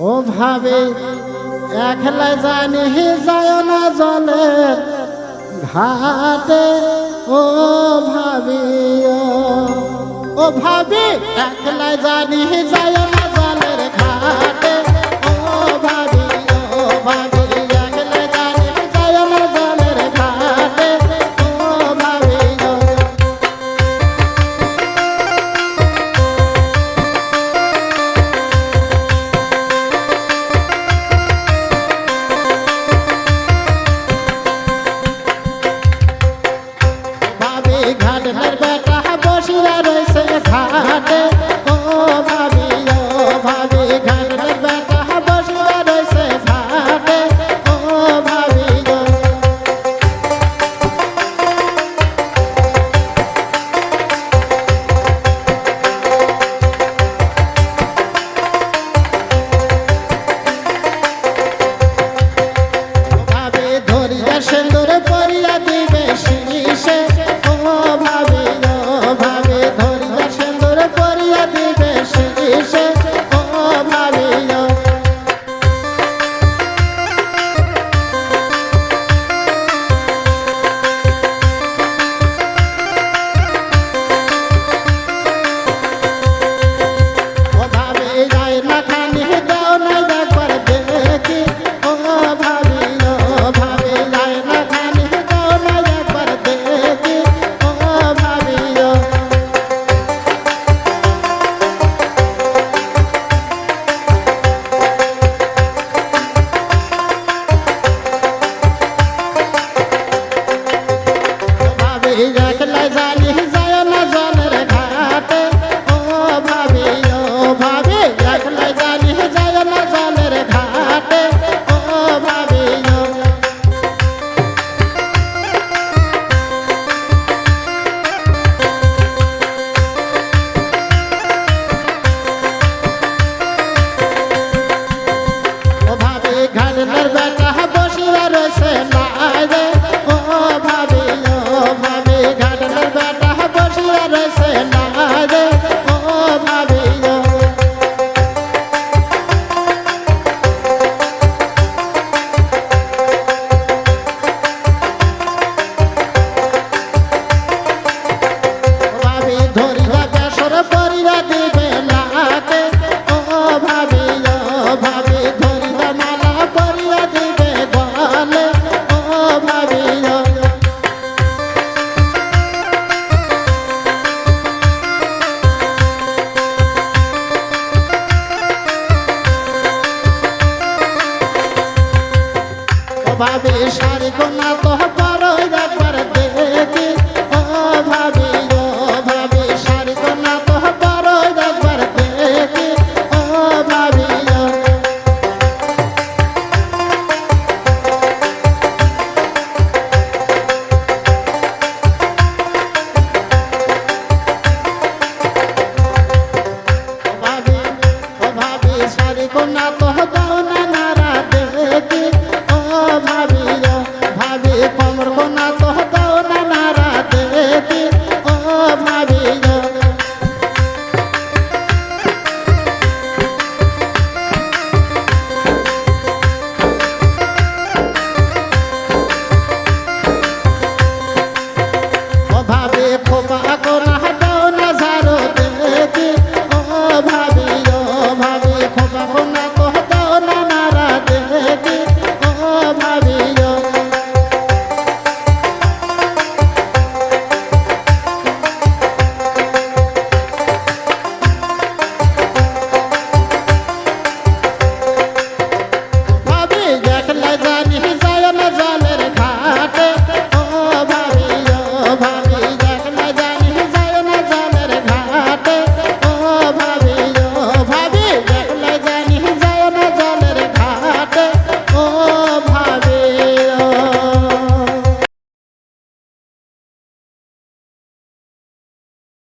ও ভাবে একলা জানি হে যায় না জলে, ঘাটে ও ভাবি ও ভাবি একলা জানি হে যায় না জানি ভাবি সারি কোনা তো পারো একবার দেখি। ও ভাবি ও ভাবি সারি কোনা তো পারো একবার দেখি। না my